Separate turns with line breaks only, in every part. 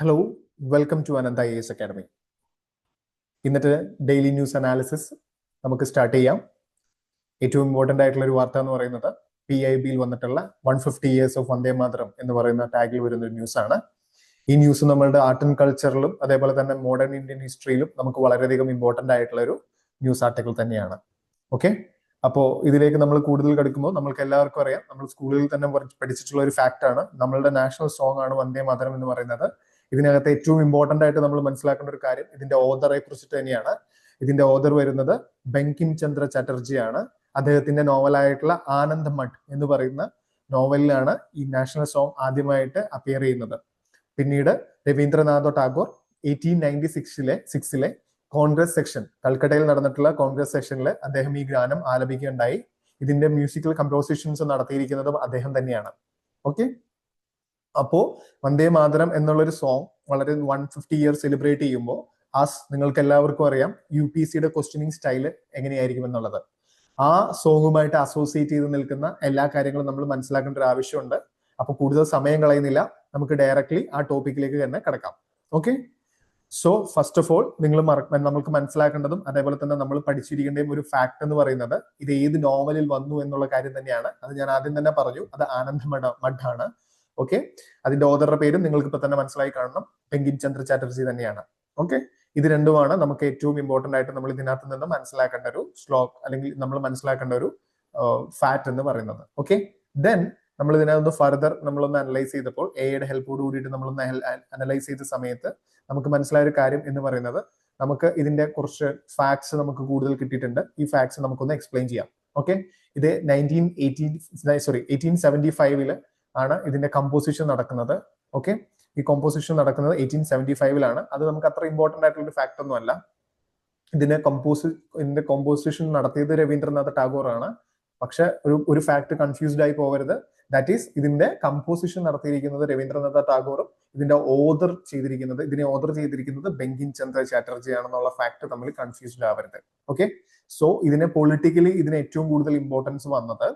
Hello welcome to Anantha I S academy ഇന്നത്തെ daily news analysis നമുക്ക് start ചെയ്യാം. ഏറ്റവും ഇമ്പോർട്ടന്റ് ആയിട്ടുള്ള ഒരു വാർത്ത എന്ന് പറയുന്നത് പി ഐ ബിയിൽ വന്നിട്ടുള്ള one fifty years of Vande Mataram എന്ന് പറയുന്ന ടാഗിൽ വരുന്ന ഒരു ന്യൂസ് ആണ്. ഈ ന്യൂസ് നമ്മളുടെ ആർട്ട് ആൻഡ് കൾച്ചറിലും അതേപോലെ തന്നെ മോഡേൺ ഇന്ത്യൻ ഹിസ്റ്ററിയിലും നമുക്ക് വളരെയധികം ഇമ്പോർട്ടന്റ് ആയിട്ടുള്ള ഒരു ന്യൂസ് ആർട്ടിക്കിൾ തന്നെയാണ്. ഓക്കെ അപ്പോൾ ഇതിലേക്ക് നമ്മൾ കൂടുതൽ കിടക്കുമ്പോൾ നമ്മൾക്ക് എല്ലാവർക്കും അറിയാം. നമ്മൾ സ്കൂളിൽ തന്നെ പഠിച്ചിട്ടുള്ള ഒരു ഫാക്ട് ആണ്. നമ്മളുടെ നാഷണൽ സോങ് ആണ് വന്ദേ മാതരം എന്ന് പറയുന്നത്. ഇതിനകത്ത് ഏറ്റവും ഇമ്പോർട്ടന്റ് ആയിട്ട് നമ്മൾ മനസ്സിലാക്കേണ്ട ഒരു കാര്യം ഇതിന്റെ ഓദറെ കുറിച്ചിട്ട് തന്നെയാണ്. ഇതിന്റെ ഓദർ വരുന്നത് ബങ്കിം ചന്ദ്ര ചാറ്റർജിയാണ്. അദ്ദേഹത്തിന്റെ നോവലായിട്ടുള്ള ആനന്ദ് മഠ് എന്ന് പറയുന്ന നോവലിലാണ് ഈ നാഷണൽ സോങ് ആദ്യമായിട്ട് അപ്പിയർ ചെയ്യുന്നത്. പിന്നീട് രവീന്ദ്രനാഥ് ടാഗോർ എയ്റ്റീൻ നയന്റി സിക്സിലെ സിക്സിലെ കോൺഗ്രസ് സെക്ഷൻ കൽക്കട്ടയിൽ നടന്നിട്ടുള്ള കോൺഗ്രസ് സെക്ഷനിൽ അദ്ദേഹം ഈ ഗാനം ആലപിക്കുകയുണ്ടായി. ഇതിന്റെ മ്യൂസിക്കൽ കമ്പോസിഷൻസ് നടത്തിയിരിക്കുന്നതും അദ്ദേഹം തന്നെയാണ്. ഓക്കെ അപ്പോ വന്ദേ മാതരം എന്നുള്ളൊരു സോങ് വളരെ വൺ ഫിഫ്റ്റി ഇയർ സെലിബ്രേറ്റ് ചെയ്യുമ്പോൾ ആ നിങ്ങൾക്ക് എല്ലാവർക്കും അറിയാം യു പി സിയുടെ ക്വസ്റ്റ്യനിങ് സ്റ്റൈൽ എങ്ങനെയായിരിക്കും എന്നുള്ളത്. ആ സോങ്ങുമായിട്ട് അസോസിയേറ്റ് ചെയ്ത് നിൽക്കുന്ന എല്ലാ കാര്യങ്ങളും നമ്മൾ മനസ്സിലാക്കേണ്ട ഒരു ആവശ്യമുണ്ട്. അപ്പൊ കൂടുതൽ സമയം കളയുന്നില്ല. നമുക്ക് ഡയറക്ട്ലി ആ ടോപ്പിക്കിലേക്ക് തന്നെ കിടക്കാം. Okay so first of all നിങ്ങൾ നമുക്ക് മനസ്സിലാക്കേണ്ടതും അതേപോലെ തന്നെ നമ്മൾ പഠിച്ചിരിക്കേണ്ടതും ഒരു ഫാക്ട് എന്ന് പറയുന്നത് ഇത് ഏത് നോവലിൽ വന്നു എന്നുള്ള കാര്യം തന്നെയാണ്. അത് ഞാൻ ആദ്യം തന്നെ പറഞ്ഞു. അത് ആനന്ദ് മഠ മഠാണ്. ഓക്കെ അതിന്റെ ഓദറുടെ പേരും നിങ്ങൾക്ക് ഇപ്പൊ തന്നെ മനസ്സിലായി കാണണം. പെങ്കിൻ ചന്ദ്ര ചാറ്റർജി തന്നെയാണ്. ഓക്കെ ഇത് രണ്ടുമാണ് നമുക്ക് ഏറ്റവും ഇമ്പോർട്ടന്റ് ആയിട്ട് നമ്മൾ ഇതിനകത്ത് നിന്ന് മനസ്സിലാക്കേണ്ട ഒരു സ്ലോക്ക് അല്ലെങ്കിൽ നമ്മൾ മനസ്സിലാക്കേണ്ട ഒരു ഫാറ്റ് എന്ന് പറയുന്നത്. ഓക്കെ ദെൻ നമ്മൾ ഇതിനകത്ത് ഫർദർ നമ്മളൊന്ന് അനലൈസ് ചെയ്തപ്പോൾ എയുടെ ഹെൽപ്പോട് കൂടിയിട്ട് നമ്മളൊന്ന് അനലൈസ് ചെയ്ത സമയത്ത് നമുക്ക് മനസ്സിലായ ഒരു കാര്യം എന്ന് പറയുന്നത് നമുക്ക് ഇതിന്റെ കുറച്ച് ഫാക്ട്സ് നമുക്ക് കൂടുതൽ കിട്ടിയിട്ടുണ്ട്. ഈ ഫാക്ട്സ് നമുക്കൊന്ന് എക്സ്പ്ലെയിൻ ചെയ്യാം. ഓക്കെ ഇത് nineteen eighteen sorry eighteen seventy ഫൈവിൽ ആണ് ഇതിന്റെ കമ്പോസിഷൻ നടക്കുന്നത്. ഓക്കെ ഈ കോമ്പോസിഷൻ നടക്കുന്നത് എയ്റ്റീൻ സെവന്റി ഫൈവിലാണ് അത് നമുക്ക് അത്ര ഇമ്പോർട്ടന്റ് ആയിട്ടുള്ള ഒരു ഫാക്ട് ഒന്നും അല്ല. ഇതിന്റെ കമ്പോസ് ഇതിന്റെ കോമ്പോസിഷൻ നടത്തിയത് രവീന്ദ്രനാഥ് ടാഗോർ ആണ്. പക്ഷെ ഒരു ഒരു ഫാക്ട് കൺഫ്യൂസ്ഡ് ആയി പോകരുത്. ദാറ്റ് ഈസ് ഇതിന്റെ കമ്പോസിഷൻ നടത്തിയിരിക്കുന്നത് രവീന്ദ്രനാഥ ടാഗോറും ഇതിന്റെ ഓദർ ചെയ്തിരിക്കുന്നത് ഇതിനെ ഓദർ ചെയ്തിരിക്കുന്നത് ബെങ്കിൻ ചന്ദ്ര ചാറ്റർജി ആണെന്നുള്ള ഫാക്ട് തമ്മിൽ കൺഫ്യൂസ്ഡ് ആവരുത്. ഓക്കെ സോ ഇതിനെ പൊളിറ്റിക്കലി ഇതിന് ഏറ്റവും കൂടുതൽ ഇമ്പോർട്ടൻസ് വന്നത്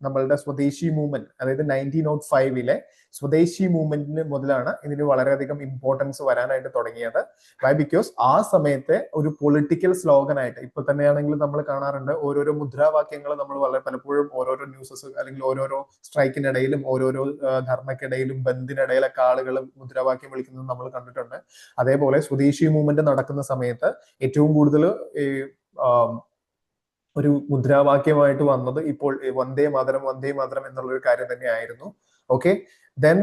നമ്മളുടെ സ്വദേശി മൂവ്മെന്റ് അതായത് നയന്റീൻ നോട്ട് ഫൈവിലെ സ്വദേശി മൂവ്മെന്റിന് മുതലാണ് ഇതിന് വളരെയധികം ഇമ്പോർട്ടൻസ് വരാനായിട്ട് തുടങ്ങിയത്. വൈ ബിക്കോസ് ആ സമയത്തെ ഒരു പൊളിറ്റിക്കൽ സ്ലോഗൻ ആയിട്ട് ഇപ്പൊ തന്നെയാണെങ്കിലും നമ്മൾ കാണാറുണ്ട് ഓരോരോ മുദ്രാവാക്യങ്ങൾ നമ്മൾ വളരെ പലപ്പോഴും ഓരോരോ ന്യൂസസ് അല്ലെങ്കിൽ ഓരോരോ സ്ട്രൈക്കിനിടയിലും ഓരോരോ ധർമ്മക്കിടയിലും ബന്ദിനിടയിലൊക്കെ ആളുകൾ മുദ്രാവാക്യം വിളിക്കുന്നത് നമ്മൾ കണ്ടിട്ടുണ്ട്. അതേപോലെ സ്വദേശി മൂവ്മെന്റ് നടക്കുന്ന സമയത്ത് ഏറ്റവും കൂടുതൽ ഒരു മുദ്രാവാക്യമായിട്ട് വന്നത് ഇപ്പോൾ വന്ദേ മാതരം വന്ദേ മാതരം എന്നുള്ള ഒരു കാര്യം തന്നെയായിരുന്നു. ഓക്കെ ദെൻ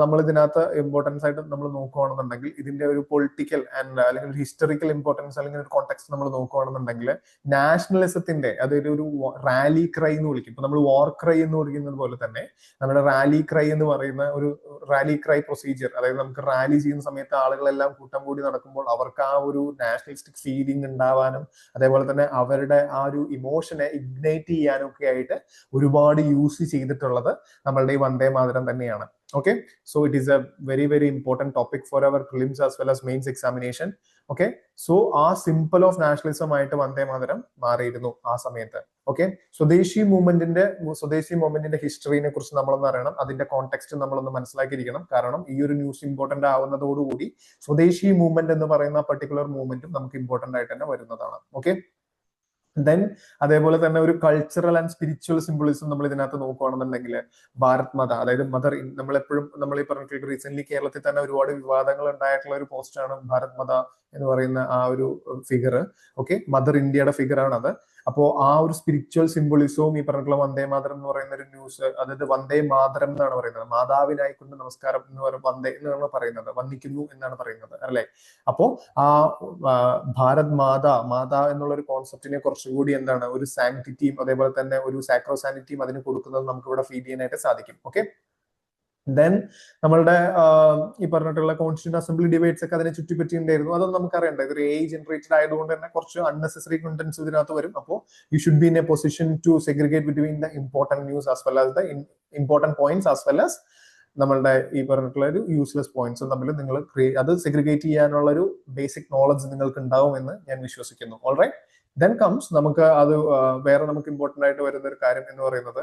നമ്മൾ ഇതിനകത്ത് ഇമ്പോർട്ടൻസ് ആയിട്ട് നമ്മൾ നോക്കുകയാണെന്നുണ്ടെങ്കിൽ ഇതിന്റെ ഒരു പൊളിറ്റിക്കൽ ആൻഡ് അല്ലെങ്കിൽ ഒരു ഹിസ്റ്ററിക്കൽ ഇമ്പോർട്ടൻസ് അല്ലെങ്കിൽ ഒരു കോണ്ടെക്സ്റ്റ് നമ്മൾ നോക്കുകയാണെന്നുണ്ടെങ്കിൽ നാഷണലിസത്തിന്റെ അതായത് ഒരു റാലി ക്രൈ എന്ന് വിളിക്കും. ഇപ്പൊ നമ്മൾ വാർ ക്രൈ എന്ന് വിളിക്കുന്നത് പോലെ തന്നെ നമ്മുടെ റാലി ക്രൈ എന്ന് പറയുന്ന ഒരു റാലി ക്രൈ പ്രൊസീജിയർ അതായത് നമുക്ക് റാലി ചെയ്യുന്ന സമയത്ത് ആളുകളെല്ലാം കൂട്ടം കൂടി നടക്കുമ്പോൾ അവർക്ക് ആ ഒരു നാഷണലിസ്റ്റിക് ഫീലിംഗ് ഉണ്ടാവാനും അതേപോലെ തന്നെ അവരുടെ ആ ഒരു ഇമോഷനെ ഇഗ്നൈറ്റ് ചെയ്യാനും ഒക്കെ ആയിട്ട് ഒരുപാട് യൂസ് ചെയ്തിട്ടുള്ളത് നമ്മളുടെ ഈ വന്ദേ മാതരം തന്നെയാണ്. Okay? So it is a very very important topic for our prelims as well as mains examination. Okay? So ആ സിമ്പിൾ ഓഫ് നാഷണലിസം ആയിട്ട് വന്ദേ മാതരം മാറിയിരുന്നു ആ സമയത്ത്. ഓക്കെ സ്വദേശി മൂവ്മെന്റിന്റെ സ്വദേശി മൂവ്മെന്റിന്റെ ഹിസ്റ്ററിനെ കുറിച്ച് നമ്മളൊന്ന് അറിയണം. അതിന്റെ കോണ്ടെക്സ്റ്റ് നമ്മളൊന്ന് മനസ്സിലാക്കിയിരിക്കണം. കാരണം ഈ ഒരു ന്യൂസ് ഇമ്പോർട്ടന്റ് ആവുന്നതോടുകൂടി സ്വദേശി മൂവ്മെന്റ് എന്ന് പറയുന്ന പർട്ടിക്കുലർ മൂവ്മെന്റും നമുക്ക് ഇമ്പോർട്ടന്റ് ആയിട്ട് തന്നെ വരുന്നതാണ്. ഓക്കെ ദെൻ അതേപോലെ തന്നെ ഒരു കൾച്ചറൽ ആൻഡ് സ്പിരിച്വൽ സിംബിളിസം നമ്മൾ ഇതിനകത്ത് നോക്കുകയാണെന്നുണ്ടെങ്കിൽ ഭാരത് മത അതായത് മദർ നമ്മൾ എപ്പോഴും നമ്മൾ ഈ പറഞ്ഞ റീസെന്റ് കേരളത്തിൽ തന്നെ ഒരുപാട് വിവാദങ്ങൾ ഉണ്ടായിട്ടുള്ള ഒരു പോസ്റ്റാണ് ഭാരത് മത എന്ന് പറയുന്ന ആ ഒരു ഫിഗർ ഓക്കെ മദർ ഇന്ത്യയുടെ ഫിഗർ അപ്പോ ആ ഒരു സ്പിരിച്വൽ സിംബിളിസവും ഈ പറഞ്ഞിട്ടുള്ള വന്ദേ മാതരം എന്ന് പറയുന്ന ഒരു ന്യൂസ് അതായത് വന്ദേ മാതരം എന്നാണ് പറയുന്നത്. മാതാവിനായിക്കൊണ്ട് നമസ്കാരം എന്ന് പറയുന്നത് വന്ദേ എന്നാണ് പറയുന്നത്. വന്ദിക്കുന്നു എന്നാണ് പറയുന്നത്. അല്ലെ? അപ്പോ ആ ഭാരത് മാതാ മാതാ എന്നുള്ള ഒരു കോൺസെപ്റ്റിനെ കുറച്ചുകൂടി എന്താണ് ഒരു സാങ്ക്ടിറ്റിയും അതേപോലെ തന്നെ ഒരു സാക്രോസാനിറ്റിയും അതിന് കൊടുക്കുന്നത് നമുക്ക് ഇവിടെ ഫീൽ ചെയ്യാനായിട്ട് സാധിക്കും. ഓക്കെ ദെൻ നമ്മളുടെ ഈ പറഞ്ഞിട്ടുള്ള കോൺസ്റ്റിറ്റ്യൂൺ അസംബ്ലി ഡിബേറ്റ്സ് ഒക്കെ അതിനെ ചുറ്റിപ്പറ്റിണ്ടായിരുന്നു അതൊന്നും നമുക്ക് അറിയണ്ട ഇതൊരു എ ജനറേറ്റഡ് ആയതുകൊണ്ട് തന്നെ കുറച്ച് അൺനെസറി കണ്ടന്റ്സ് ഇതിനകത്ത് വരും. അപ്പോൾ you should be in a position to segregate between the important news as well as the important points as well as നമ്മളുടെ ഈ പറഞ്ഞിട്ടുള്ള ഒരു യൂസ്ലെസ് പോയിന്റ്സും തമ്മിൽ നിങ്ങൾ അത് സെഗ്രിഗേറ്റ് ചെയ്യാനുള്ള ഒരു ബേസിക് നോളജ് നിങ്ങൾക്ക് ഉണ്ടാവും എന്ന് ഞാൻ വിശ്വസിക്കുന്നു. ഓൾറൈറ്റ് ദെൻ കംസ് നമുക്ക് അത് വേറെ നമുക്ക് ഇമ്പോർട്ടന്റ് ആയിട്ട് വരുന്ന ഒരു കാര്യം എന്ന് പറയുന്നത്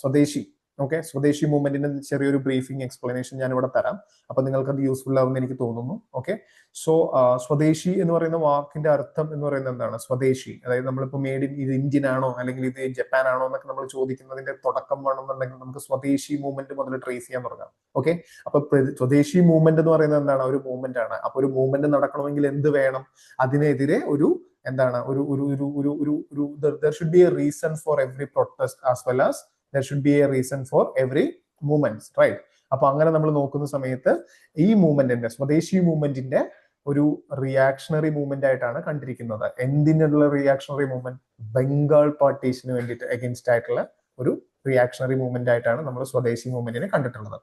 സ്വദേശി. ഓക്കെ സ്വദേശി മൂവ്മെന്റിന്റെ ചെറിയൊരു ബ്രീഫിംഗ് എക്സ്പ്ലനേഷൻ ഞാൻ ഇവിടെ തരാം. അപ്പൊ നിങ്ങൾക്ക് അത് യൂസ്ഫുൾ ആവുമെന്ന് എനിക്ക് തോന്നുന്നു. ഓക്കെ സോ സ്വദേശി എന്ന് പറയുന്ന വാക്കിന്റെ അർത്ഥം എന്ന് പറയുന്നത് എന്താണ്? സ്വദേശി. അതായത് നമ്മളിപ്പോൾ മേഡ് ഇൻ ഇത് ഇന്ത്യൻ ആണോ? അല്ലെങ്കിൽ ഇത് ജപ്പാൻ ആണോ എന്നൊക്കെ നമ്മൾ ചോദിക്കുന്നതിന്റെ തുടക്കം വേണമെന്നുണ്ടെങ്കിൽ നമുക്ക് സ്വദേശി മൂവ്മെന്റ് മുതൽ ട്രേസ് ചെയ്യാൻ തുടങ്ങാം. ഓക്കെ അപ്പൊ സ്വദേശി മൂവ്മെന്റ് എന്ന് പറയുന്നത് എന്താണ്? ഒരു മൂവ്മെന്റ് ആണ്. അപ്പൊ ഒരു മൂവ്മെന്റ് നടക്കണമെങ്കിൽ എന്ത് വേണം? അതിനെതിരെ ഒരു എന്താണ്? ഒരു ഒരു ഒരു ഒരു ഒരു ഒരു should be a reason for every protest as well as there should be a reason for every movements right അപ്പൊ അങ്ങനെ നമ്മൾ നോക്കുന്ന സമയത്ത് ഈ മൂവ്മെന്റിന്റെ സ്വദേശി മൂവ്മെന്റിന്റെ ഒരു റിയാക്ഷണറി മൂവ്മെന്റ് ആയിട്ടാണ് കണ്ടിരിക്കുന്നത്. എന്തിനുള്ള റിയാക്ഷണറി മൂവ്മെന്റ് ബംഗാൾ പാർട്ടീഷന് വേണ്ടിയിട്ട് അഗെൻസ്റ്റ് ആയിട്ടുള്ള ഒരു റിയാക്ഷണറി മൂവ്മെന്റ് ആയിട്ടാണ് നമ്മൾ സ്വദേശി മൂവ്മെന്റിനെ കണ്ടിട്ടുള്ളത്.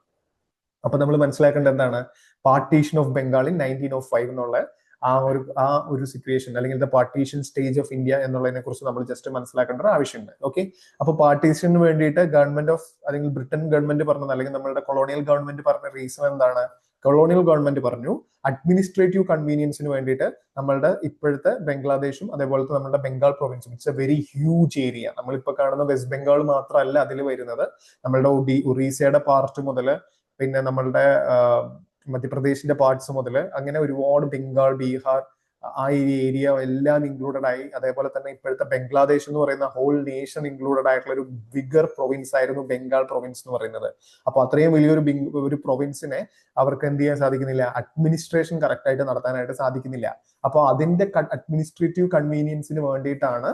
അപ്പൊ നമ്മൾ മനസ്സിലാക്കേണ്ടത് എന്താണ്? Partition of Bengal in nineteen of five എന്നുള്ള ആ ഒരു ആ ഒരു സിറ്റുവേഷൻ അല്ലെങ്കിൽ the partition stage of India എന്നുള്ളതിനെ കുറിച്ച് നമ്മൾ ജസ്റ്റ് മനസ്സിലാക്കേണ്ട ഒരു ആവശ്യമുണ്ട്. ഓക്കെ അപ്പൊ പാർട്ടീഷന് വേണ്ടിയിട്ട് ഗവൺമെന്റ് ഓഫ് അല്ലെങ്കിൽ ബ്രിട്ടൻ ഗവൺമെന്റ് പറഞ്ഞത് അല്ലെങ്കിൽ നമ്മളുടെ കൊളോണിയൽ ഗവൺമെന്റ് പറഞ്ഞ റീസൺ എന്താണ്? കൊളോണിയൽ ഗവൺമെന്റ് പറഞ്ഞു അഡ്മിനിസ്ട്രേറ്റീവ് കൺവീനിയൻസിന് വേണ്ടിയിട്ട് നമ്മളുടെ ഇപ്പോഴത്തെ ബംഗ്ലാദേശും അതേപോലത്തെ നമ്മുടെ Bengal പ്രൊവിൻസും it's a very huge area നമ്മളിപ്പോ കാണുന്ന വെസ്റ്റ് ബംഗാൾ മാത്രമല്ല അതിൽ വരുന്നത്. നമ്മളുടെ ഒഡി ഒറീസയുടെ പാർട്ട് മുതൽ പിന്നെ നമ്മളുടെ മധ്യപ്രദേശിന്റെ പാർട്സ് മുതൽ അങ്ങനെ ഒരുപാട് ബംഗാൾ ബീഹാർ ആ ഏരിയ എല്ലാം ഇൻക്ലൂഡഡ് ആയി. അതേപോലെ തന്നെ ഇപ്പോഴത്തെ ബംഗ്ലാദേശ് എന്ന് പറയുന്ന ഹോൾ നേഷൻ ഇൻക്ലൂഡഡ് ആയിട്ടുള്ള ഒരു ബിഗർ പ്രൊവിൻസ് ആയിരുന്നു ബംഗാൾ പ്രൊവിൻസ് എന്ന് പറയുന്നത്. അപ്പൊ അത്രയും വലിയൊരു ഒരു പ്രൊവിൻസിനെ അവർക്ക് എന്ത് ചെയ്യാൻ സാധിക്കുന്നില്ല. അഡ്മിനിസ്ട്രേഷൻ കറക്റ്റ് ആയിട്ട് നടത്താനായിട്ട് സാധിക്കുന്നില്ല. അപ്പൊ അതിന്റെ അഡ്മിനിസ്ട്രേറ്റീവ് കൺവീനിയൻസിന് വേണ്ടിയിട്ടാണ്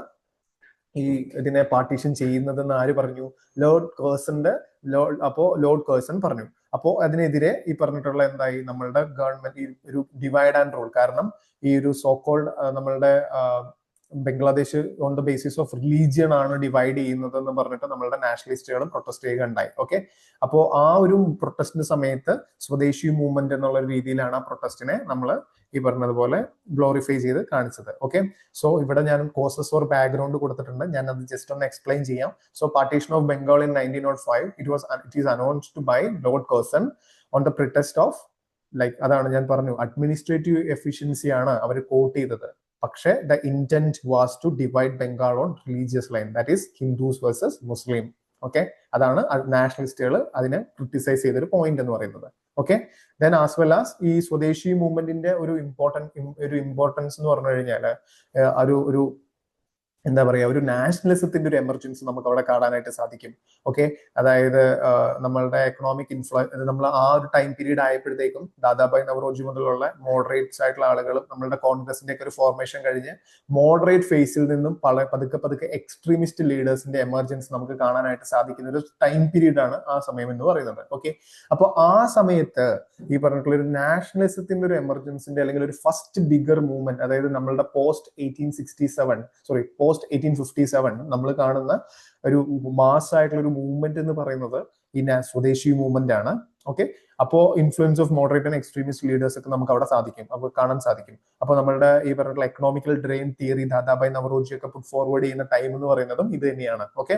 ഈ ഇതിനെ പാർട്ടീഷൻ ചെയ്യുന്നതെന്ന് ആര് പറഞ്ഞു? ലോർഡ് കേഴ്സന്റെ ലോർഡ് അപ്പോ ലോർഡ് കേഴ്സൺ പറഞ്ഞു. അപ്പോ അതിനെതിരെ ഈ പറഞ്ഞിട്ടുള്ള എന്തായി? നമ്മളുടെ ഗവൺമെന്റ് ഈ ഒരു ഡിവൈഡ് ആൻഡ് റൂൾ കാരണം ഈ ഒരു സോക്കോൾഡ് നമ്മളുടെ Bangladesh on the basis of religion ആണ് ഡിവൈഡ് ചെയ്യുന്നത് എന്ന് പറഞ്ഞിട്ട് നമ്മളുടെ നാഷണലിസ്റ്റുകളും പ്രൊട്ടസ്റ്റ് ചെയ്യുക ഉണ്ടായി. ഓക്കെ അപ്പോ ആ ഒരു പ്രൊട്ടസ്റ്റിന്റെ സമയത്ത് സ്വദേശി മൂവ്മെന്റ് എന്നുള്ള രീതിയിലാണ് ആ പ്രൊട്ടസ്റ്റിനെ നമ്മൾ ഈ പറഞ്ഞതുപോലെ ഗ്ലോറിഫൈ ചെയ്ത് കാണിച്ചത്. ഓക്കെ സോ ഇവിടെ ഞാൻ കോസസ് ഓർ ബാക്ക്ഗ്രൗണ്ട് കൊടുത്തിട്ടുണ്ട്. ഞാൻ അത് ജസ്റ്റ് ഒന്ന് എക്സ്പ്ലെയിൻ ചെയ്യാം. So partition of Bengal in nineteen nought five it was it is announced by lord Curzon on the pretext of like അതാണ് ഞാൻ പറഞ്ഞു അഡ്മിനിസ്ട്രേറ്റീവ് എഫിഷ്യൻസി ആണ് അവർ കോട്ട് ചെയ്തത്. പക്ഷേ the intent was to divide Bengal on religious line that is Hindus versus Muslim okay അതാണ് നാഷണലിസ്റ്റുകൾ അതിനെ criticise ചെയ്തൊരു പോയിന്റ് എന്ന് പറയുന്നത്. Okay then as well as ഈ സ്വദേശി മൂവ്മെന്റിന്റെ ഒരു ഇമ്പോർട്ടൻ ഒരു ഇമ്പോർട്ടൻസ് എന്ന് പറഞ്ഞു കഴിഞ്ഞാൽ ഒരു ഒരു എന്താ പറയുക ഒരു നാഷണലിസത്തിന്റെ ഒരു എമർജൻസി നമുക്ക് അവിടെ കാണാനായിട്ട് സാധിക്കും. ഓക്കെ അതായത് നമ്മളുടെ എക്കണോമിക് ഇൻഫ്ലുവൻസ് നമ്മൾ ആ ഒരു ടൈം പീരീഡ് ആയപ്പോഴത്തേക്കും ദാദാഭായ് നവറോജി മുതലുള്ള മോഡറേറ്റ്സ് ആയിട്ടുള്ള ആളുകളും നമ്മളുടെ കോൺഗ്രസിന്റെ ഒക്കെ ഒരു ഫോർമേഷൻ കഴിഞ്ഞ് മോഡറേറ്റ് ഫേസിൽ നിന്നും പല പതുക്കെ പതുക്കെ എക്സ്ട്രീമിസ്റ്റ് ലീഡേഴ്സിന്റെ എമർജൻസി നമുക്ക് കാണാനായിട്ട് സാധിക്കുന്ന ഒരു ടൈം പീരീഡ് ആണ് ആ സമയം എന്ന് പറയുന്നത്. ഓക്കെ അപ്പോൾ ആ സമയത്ത് ഈ പറഞ്ഞിട്ടുള്ള ഒരു നാഷണലിസത്തിന്റെ ഒരു എമർജൻസിന്റെ അല്ലെങ്കിൽ ഒരു ഫസ്റ്റ് ബിഗർ മൂവ്മെന്റ് അതായത് നമ്മളുടെ post eighteen sixty seven sorry post eighteen fifty seven നമ്മൾ കാണുന്ന ഒരു മാസ് ആയിട്ടുള്ള ഒരു മൂവ്മെന്റ് എന്ന് പറയുന്നത് ഈ സ്വദേശി മൂവ്മെന്റ് ആണ്. ഓക്കെ അപ്പോ influence of moderate and extremist leaders ഒക്കെ നമുക്ക് അവിടെ സാധിക്കും. അപ്പോൾ കാണാൻ സാധിക്കും. അപ്പോൾ നമ്മുടെ ഈ പറഞ്ഞിട്ടുള്ള economical drain theory Dadabhai Naoroji ഒക്കെ പുട്ട് ഫോർവേഡ് ചെയ്യുന്ന ടൈം എന്ന് പറയുന്നതും ഇത് തന്നെയാണ്. ഓക്കെ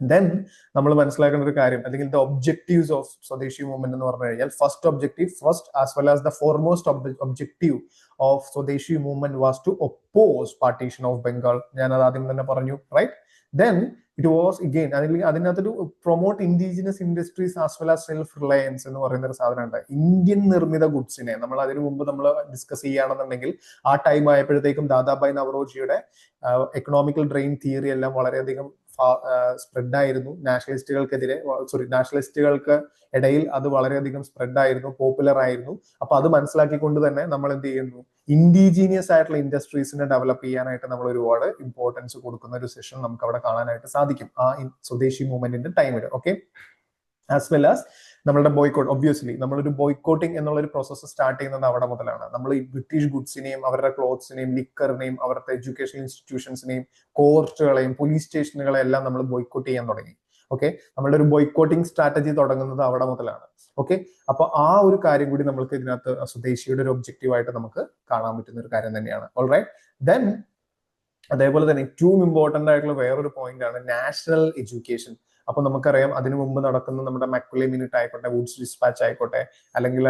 ദെൻ നമ്മൾ മനസ്സിലാക്കേണ്ട ഒരു കാര്യം അല്ലെങ്കിൽ the objectives of swadeshi movement എന്ന് പറഞ്ഞു കഴിഞ്ഞാൽ first objective first as well as the foremost objective of swadeshi movement was to oppose partition of Bengal ഞാൻ അത് ആദ്യം തന്നെ പറഞ്ഞു right then it was again അല്ലെങ്കിൽ അതിനകത്തൊരു promote indigenous industries as well as self reliance എന്ന് പറയുന്ന ഒരു സാധനമുണ്ട് ഇന്ത്യൻ നിർമ്മിത ഗുഡ്സിനെ നമ്മൾ അതിനു മുമ്പ് നമ്മൾ ഡിസ്കസ് ചെയ്യുകയാണെന്നുണ്ടെങ്കിൽ ആ ടൈം ആയപ്പോഴത്തേക്കും ദാദാബായ് നവറോജിയുടെ എക്കണോമിക്കൽ ഡ്രെയിൻ തിയറി എല്ലാം വളരെയധികം സ്പ്രെഡ് ആയിരുന്നു നാഷണലിസ്റ്റുകൾക്കെതിരെ സോറി നാഷണലിസ്റ്റുകൾക്ക് ഇടയിൽ അത് വളരെയധികം സ്പ്രെഡ് ആയിരുന്നു പോപ്പുലർ ആയിരുന്നു അപ്പൊ അത് മനസ്സിലാക്കിക്കൊണ്ട് തന്നെ നമ്മൾ എന്ത് ചെയ്യുന്നു? ഇൻഡിജീനിയസ് ആയിട്ടുള്ള ഇൻഡസ്ട്രീസിനെ ഡെവലപ്പ് ചെയ്യാനായിട്ട് നമ്മൾ ഒരുപാട് ഇമ്പോർട്ടൻസ് കൊടുക്കുന്ന ഒരു സെഷൻ നമുക്ക് അവിടെ കാണാനായിട്ട് സാധിക്കും. ആ സ്വദേശി മൂവ്മെന്റിന്റെ ടൈമിൽ ഓക്കെ ആസ് വെൽ ആസ് നമ്മളുടെ ബോയ്ക്കോട്ട് ഒബ്വിയസ്ലി നമ്മളൊരു ബോയ്ക്കോട്ടിംഗ് എന്നുള്ള ഒരു പ്രോസസ്സ് സ്റ്റാർട്ട് ചെയ്യുന്നത് അവിടെ മുതലാണ്. നമ്മൾ ഈ ബ്രിട്ടീഷ് ഗുഡ്സിനെയും അവരുടെ ക്ലോത്ത്സിനെയും ലിക്കറിനെയും അവരുടെ എഡ്യൂക്കേഷൻ ഇൻസ്റ്റിറ്റ്യൂഷൻസിനെയും കോർട്ടുകളെയും പോലീസ് സ്റ്റേഷനുകളെ എല്ലാം നമ്മൾ ബോയ്ക്കോട്ട് ചെയ്യാൻ തുടങ്ങി. ഓക്കെ നമ്മളുടെ ഒരു ബോയ്ക്കോട്ടിംഗ് സ്ട്രാറ്റജി തുടങ്ങുന്നത് അവിടെ മുതലാണ്. ഓക്കെ അപ്പൊ ആ ഒരു കാര്യം കൂടി നമ്മൾക്ക് ഇതിനകത്ത് സ്വദേശിയുടെ ഒരു ഒബ്ജക്റ്റീവ് ആയിട്ട് നമുക്ക് കാണാൻ പറ്റുന്ന ഒരു കാര്യം തന്നെയാണ്. ഓൾ റൈറ്റ് ദെൻ അതേപോലെ തന്നെ ഏറ്റവും ഇമ്പോർട്ടന്റ് ആയിട്ടുള്ള വേറൊരു പോയിന്റ് ആണ് നാഷണൽ എഡ്യൂക്കേഷൻ അപ്പൊ നമുക്കറിയാം അതിനു മുമ്പ് നടക്കുന്ന നമ്മുടെ മെക്കുലി മിനിറ്റ് ആയിക്കോട്ടെ വുഡ്സ് ഡിസ്പാച്ച് ആയിക്കോട്ടെ അല്ലെങ്കിൽ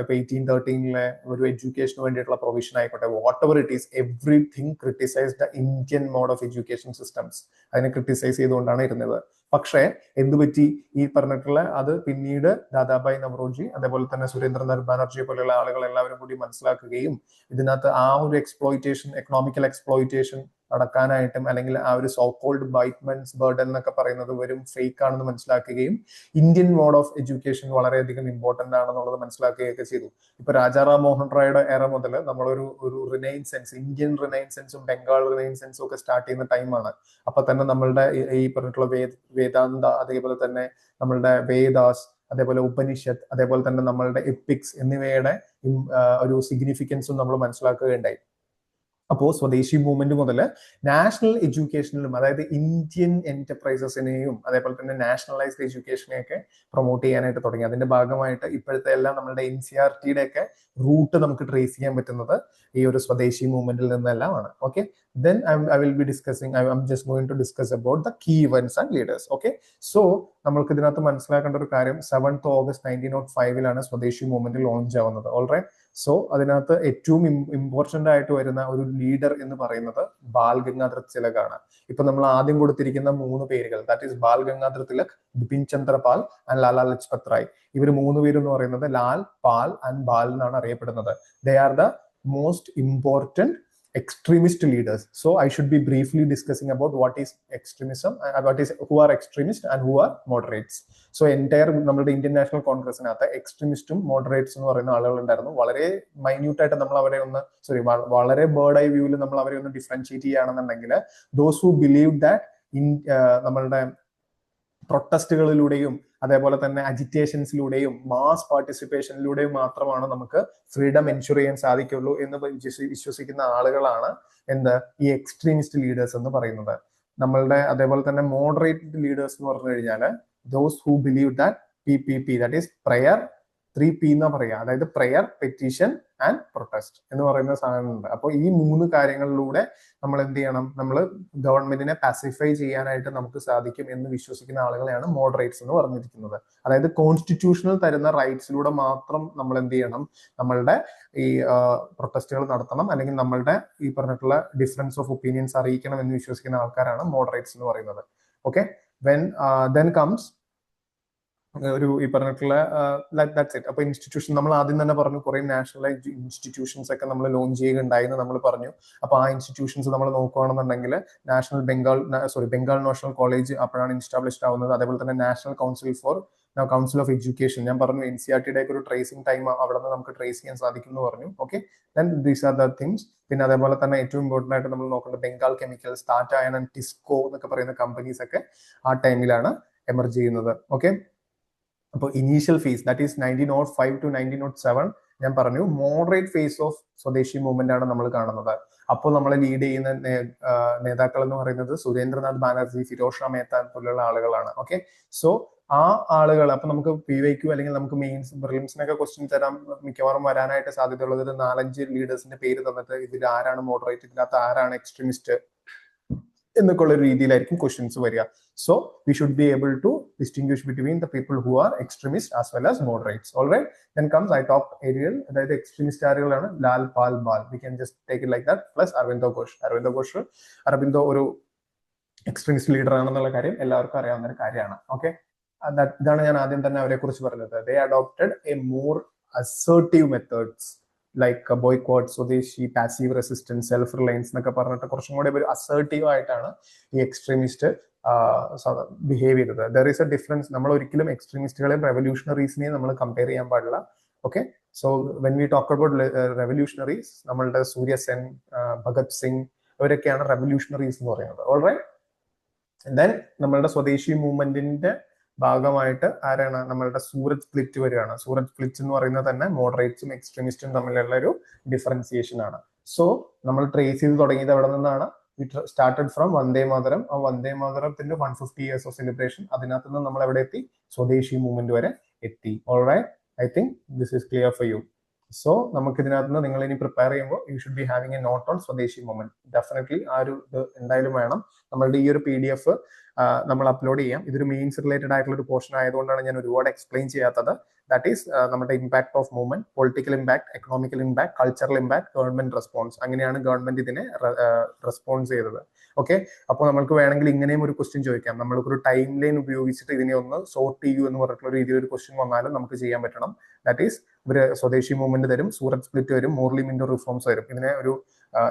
ഇപ്പൊ എയ്റ്റീൻ തേർട്ടീനിലെ ഒരു എഡ്യൂക്കേഷന് വേണ്ടിയിട്ടുള്ള പ്രൊവിഷൻ ആയിക്കോട്ടെ whatever it is everything criticise the Indian mode of education systems അതിനെ ക്രിട്ടിസൈസ് ചെയ്തുകൊണ്ടാണ് ഇരുന്നത്. പക്ഷേ എന്തുപറ്റി ഈ പറഞ്ഞിട്ടുള്ള അത് പിന്നീട് ദാദാബായ് നവറോജി അതേപോലെ തന്നെ സുരേന്ദ്രനാഥ് ബാനർജി പോലെയുള്ള ആളുകൾ എല്ലാവരും കൂടി മനസ്സിലാക്കുകയും ഇതിനകത്ത് ആ ഒരു എക്സ്പ്ലോയിറ്റേഷൻ എക്കണോമിക്കൽ എക്സ്പ്ലോയിറ്റേഷൻ നടക്കാനായിട്ടും അല്ലെങ്കിൽ ആ ഒരു സോ കോൾഡ് ബൈറ്റ്മെന്റ്സ് ബേർഡൻ എന്നൊക്കെ പറയുന്നത് വരും ഫേക്ക് ആണെന്ന് മനസ്സിലാക്കുകയും ഇന്ത്യൻ മോഡ് ഓഫ് എഡ്യൂക്കേഷൻ വളരെയധികം ഇമ്പോർട്ടന്റ് ആണെന്നുള്ളത് മനസ്സിലാക്കുകയൊക്കെ ചെയ്തു. ഇപ്പൊ രാജാറാം മോഹൻ റോയുടെ എറ മുതൽ നമ്മളൊരു ഒരു റിനൈൻസെൻസ് ഇന്ത്യൻ റിനൈൻസെൻസും ബംഗാൾ റിനൈൻസെൻസും ഒക്കെ സ്റ്റാർട്ട് ചെയ്യുന്ന ടൈമാണ് അപ്പൊ തന്നെ നമ്മളുടെ ഈ പറഞ്ഞിട്ടുള്ള വേദ വേദാന്ത അതേപോലെ തന്നെ നമ്മളുടെ വേദാസ് അതേപോലെ ഉപനിഷത്ത് അതേപോലെ തന്നെ നമ്മളുടെ എപ്പിക്സ് എന്നിവയുടെ ഒരു സിഗ്നിഫിക്കൻസും നമ്മൾ മനസ്സിലാക്കുകയുണ്ടായി. അപ്പോൾ സ്വദേശി മൂവ്മെന്റ് മുതൽ നാഷണൽ എഡ്യൂക്കേഷനിലും അതായത് ഇന്ത്യൻ എന്റർപ്രൈസസിനെയും അതേപോലെ തന്നെ നാഷണലൈസ്ഡ് എഡ്യൂക്കേഷനെയൊക്കെ പ്രൊമോട്ട് ചെയ്യാനായിട്ട് തുടങ്ങി. അതിന്റെ ഭാഗമായിട്ട് ഇപ്പോഴത്തെ എല്ലാം നമ്മുടെ എൻ സി ആർ ടിയുടെ ഒക്കെ റൂട്ട് നമുക്ക് ട്രേസ് ചെയ്യാൻ പറ്റുന്നത് ഈ ഒരു സ്വദേശി മൂവ്മെന്റിൽ നിന്നെല്ലാം ആണ് okay then I will be discussing I'm just going to discuss about the key events and leaders okay so നമ്മൾക്ക് ഇതിനകത്ത് മനസ്സിലാക്കേണ്ട ഒരു കാര്യം സെവൻത്ത് ഓഗസ്റ്റ് നയന്റീൻ നോട്ട് ഫൈവിലാണ് സ്വദേശി മൂവ്മെന്റ് ലോഞ്ച് ആവുന്നത്. ഓൾറൈറ്റ് സോ അതിനകത്ത് ഏറ്റവും ഇമ്പോർട്ടന്റ് ആയിട്ട് വരുന്ന ഒരു ലീഡർ എന്ന് പറയുന്നത് ബാൽ ഗംഗാധർ തിലകാണ് ഇപ്പൊ നമ്മൾ ആദ്യം കൊടുത്തിരിക്കുന്ന മൂന്ന് പേരുകൾ that is Bal Gangadhar Tilak Bipin Chandrapal and Lala Lajpat Rai. ഇവർ മൂന്ന് പേരെന്ന് എന്ന് പറയുന്നത് ലാൽ പാൽ ആൻഡ് ബാൽ എന്നാണ് അറിയപ്പെടുന്നത്. They are the most important extremist leaders. So i should be briefly discussing about what is extremism uh, what is who are extremists and who are moderates. So entire നമ്മുടെ Indian national കോൺഗ്രസിനകത്ത് എക്സ്ട്രീമിസ്റ്റും moderates എന്ന് പറയുന്ന ആളുകളുണ്ടായിരുന്നു. വളരെ മൈന്യൂട്ടായിട്ട് നമ്മൾ അവരെ ഒന്ന് sorry വളരെ ബേർഡ് ഐ വ്യൂവിൽ നമ്മൾ അവരെ ഒന്ന് ഡിഫറൻഷിയേറ്റ് ചെയ്യുകയാണെന്നുണ്ടെങ്കിൽ those who believe that in നമ്മളുടെ പ്രൊട്ടസ്റ്റുകളിലൂടെയും അതേപോലെ തന്നെ അജിറ്റേഷൻസിലൂടെയും മാസ് പാർട്ടിസിപ്പേഷനിലൂടെയും മാത്രമാണ് നമുക്ക് ഫ്രീഡം എൻഷുർ ചെയ്യാൻ സാധിക്കുള്ളൂ എന്ന് വിശ്വസിക്കുന്ന ആളുകളാണ് എന്ത്? ഈ എക്സ്ട്രീമിസ്റ്റ് ലീഡേഴ്സ് എന്ന് പറയുന്നത്. നമ്മളുടെ അതേപോലെ തന്നെ മോഡറേറ്റ് ലീഡേഴ്സ് എന്ന് പറഞ്ഞു കഴിഞ്ഞാൽ those who believe that P P P that is prayer three P എന്നാ പറയുക അതായത് പ്രെയർ പെറ്റീഷൻ ആൻഡ് പ്രൊട്ടസ്റ്റ് എന്ന് പറയുന്ന സാധനമുണ്ട് അപ്പോൾ ഈ മൂന്ന് കാര്യങ്ങളിലൂടെ നമ്മൾ എന്ത് ചെയ്യണം? നമ്മൾ ഗവൺമെന്റിനെ പാസിഫൈ ചെയ്യാനായിട്ട് നമുക്ക് സാധിക്കും എന്ന് വിശ്വസിക്കുന്ന ആളുകളെയാണ് മോഡറേറ്റ്സ് എന്ന് പറഞ്ഞിരിക്കുന്നത്. അതായത് കോൺസ്റ്റിറ്റ്യൂഷണൽ തരുന്ന റൈറ്റ്സിലൂടെ മാത്രം നമ്മൾ എന്ത് ചെയ്യണം? നമ്മളുടെ ഈ പ്രൊട്ടസ്റ്റുകൾ നടത്തണം. അല്ലെങ്കിൽ നമ്മളുടെ ഈ പറഞ്ഞിട്ടുള്ള ഡിഫറൻസ് ഓഫ് ഒപ്പീനിയൻസ് അറിയിക്കണം എന്ന് വിശ്വസിക്കുന്ന ആൾക്കാരാണ് മോഡറേറ്റ്സ് എന്ന് പറയുന്നത്. ഓക്കെ വെൻ ദെൻ കംസ് ഒരു ഈ പറഞ്ഞിട്ടുള്ള ദാറ്റ്സ് ഇറ്റ് അപ്പൊ ഇൻസ്റ്റിറ്റ്യൂഷൻ നമ്മൾ ആദ്യം തന്നെ പറഞ്ഞു കുറെ നാഷണൽ ഇൻസ്റ്റിറ്റ്യൂഷൻസ് ഒക്കെ നമ്മൾ ലോഞ്ച് ചെയ്യുകയുണ്ടായിരുന്നു നമ്മൾ പറഞ്ഞു. അപ്പൊ ആ ഇൻസ്റ്റിറ്റ്യൂഷൻസ് നമ്മൾ നോക്കുകയാണെന്നുണ്ടെങ്കിൽ national Bengal sorry Bengal national college അപ്പോഴാണ് ഇൻസ്റ്റാബ്ലിഷ്ഡ് ആവുന്നത്. അതേപോലെ തന്നെ national council for council of education ഞാൻ പറഞ്ഞു എൻ സി ആർ ടിയുടെ ഒരു ട്രേസിംഗ് ടൈം അവിടെ നിന്ന് നമുക്ക് ട്രേസ് ചെയ്യാൻ സാധിക്കും എന്ന് പറഞ്ഞു. Okay then these are the things പിന്നെ അതേപോലെ തന്നെ ഏറ്റവും ഇമ്പോർട്ടന്റ് ആയിട്ട് നമ്മൾ നോക്കേണ്ടത് Bengal chemical iron and TISCO എന്നൊക്കെ പറയുന്ന കമ്പനീസ് ഒക്കെ ആ ടൈമിലാണ് എമർജ് ചെയ്യുന്നത്. ഓക്കെ അപ്പോൾ initial phase that is nineteen nought five to nineteen nought seven ഞാൻ പറഞ്ഞു moderate phase of swadeshi movement ആണ് നമ്മൾ കാണുന്നത്. അപ്പോൾ നമ്മളെ ലീഡ് ചെയ്യുന്ന നേതാക്കൾ എന്ന് പറയുന്നത് സുരേന്ദ്രനാഥ് ബാനർജി ഫിരോഷ മേത്ത പോലുള്ള ആളുകളാണ്. ഓക്കെ സോ ആ ആളുകൾ അപ്പൊ നമുക്ക് പി വൈ ക്യു അല്ലെങ്കിൽ നമുക്ക് മെയിൻസ് പ്രിലിംസിനൊക്കെ ക്വസ്റ്റ്യൻ തരാൻ മിക്കവാറും വരാനായിട്ട് സാധ്യതയുള്ളത് നാലഞ്ച് ലീഡേഴ്സിന്റെ പേര് തന്നിട്ട് ഇതിൽ ആരാണ് മോഡറേറ്റ് ഇതിനകത്ത് ആരാണ് എക്സ്ട്രീമിസ്റ്റ് എന്നൊക്കെ ഉള്ള രീതിയിലായിരിക്കും ക്വസ്റ്റ്യൻസ് വരിക. So we should be able to distinguish between the people who are extremist as well as moderates alright then comes I top aerial അതായത് extremist ആരുകളാണ് Lal Pal Bal. We can just take it like that plus Aurobindo Ghosh. Aurobindo Ghosh Aurobindo ഒരു extremist leader ആണെന്നുള്ള കാര്യം എല്ലാവർക്കും അറിയാവുന്ന ഒരു കാര്യമാണ്. Okay ഇതാണ് ഞാൻ ആദ്യം തന്നെ അവരെ കുറിച്ച് പറഞ്ഞത്. They adopted a more assertive methods like boycott swadeshi passive resistance self reliance എന്നൊക്കെ പറഞ്ഞിട്ട് കുറച്ചും കൂടി ഒരു അസേർട്ടീവ് ആയിട്ടാണ് ഈ എക്സ്ട്രീമിസ്റ്റ് ബിഹേവ് ചെയ്തത്. ദർ ഈസ് എ ഡിഫറൻസ് നമ്മൾ ഒരിക്കലും എക്സ്ട്രീമിസ്റ്റുകളെയും റെവല്യൂഷണറീസിനെയും നമ്മൾ കമ്പയർ ചെയ്യാൻ പാടില്ല. Okay so when we talk about revolutionaries നമ്മളുടെ സൂര്യ സെൻ ഭഗത് സിംഗ് അവരൊക്കെയാണ് റെവല്യൂഷണറീസ് എന്ന് പറയുന്നത്. ഓൾറൈറ്റ് ദെൻ നമ്മളുടെ സ്വദേശി മൂവ്മെന്റിന്റെ ഭാഗമായിട്ട് ആരാണ് നമ്മളുടെ സൂരജ് ഫ്ലിറ്റ് വരികയാണ്. സൂരജ് ഫ്ലിറ്റ് എന്ന് പറയുന്നത് തന്നെ മോഡറേറ്റ്സും എക്സ്ട്രീമിസ്റ്റും തമ്മിലുള്ള ഒരു ഡിഫറൻസിയേഷൻ ആണ്. സോ നമ്മൾ ട്രേസ് ചെയ്ത് തുടങ്ങിയത് എവിടെ നിന്നാണ്? സ്റ്റാർട്ടഡ് ഫ്രം വന്ദേ മാതരം ആ Vande മാതരത്തിന്റെ one fifty years of celebration അതിനകത്ത് നിന്ന് നമ്മൾ എവിടെ എത്തി? സ്വദേശി മൂവ്മെന്റ് വരെ എത്തി. Alright I think this is clear for you so നമുക്ക് ഇതിനകത്ത് നിന്ന് നിങ്ങൾ ഇനി പ്രിപ്പയർ ചെയ്യുമ്പോൾ you should be having a note on swadeshi moment definitely ആ ഒരു ഇത് എന്തായാലും വേണം. നമ്മളുടെ ഈ ഒരു പി ഡി എഫ് നമ്മൾ അപ്ലോഡ് ചെയ്യാം. ഇതൊരു മെയിൻസ് റിലേറ്റഡ് ആയിട്ടുള്ള ഒരു പോർഷൻ ആയതുകൊണ്ടാണ് ഞാൻ ഒരുപാട് എക്സ്പ്ലെയിൻ ചെയ്യാത്തത്. ദാറ്റ് ഈസ് നമ്മുടെ impact of movement political impact economical impact cultural impact government response അങ്ങനെയാണ് ഗവൺമെന്റ് ഇതിനെ റെസ്പോൺസ് ചെയ്തത്. ഓക്കെ അപ്പോൾ നമുക്ക് വേണമെങ്കിൽ ഇങ്ങനെയും ഒരു ക്വസ്റ്റ്യൻ ചോദിക്കാം. നമ്മൾക്കൊരു ടൈം ലൈൻ ഉപയോഗിച്ചിട്ട് ഇതിനെ ഒന്ന് സോർട്ട് ചെയ്യൂ എന്ന് പറഞ്ഞിട്ടുള്ള രീതിയിൽ ഒരു ക്വസ്റ്റ്യൻ വന്നാലും നമുക്ക് ചെയ്യാൻ പറ്റണം. ദാറ്റ് ഈസ് ഇവർ സ്വദേശി മൂവ്മെന്റ് തരും സൂറത്ത് സ്പ്ലിറ്റ് വരും മോർലി മിൻഡോ റിഫോംസ് വരും. ഇതിനെ ഒരു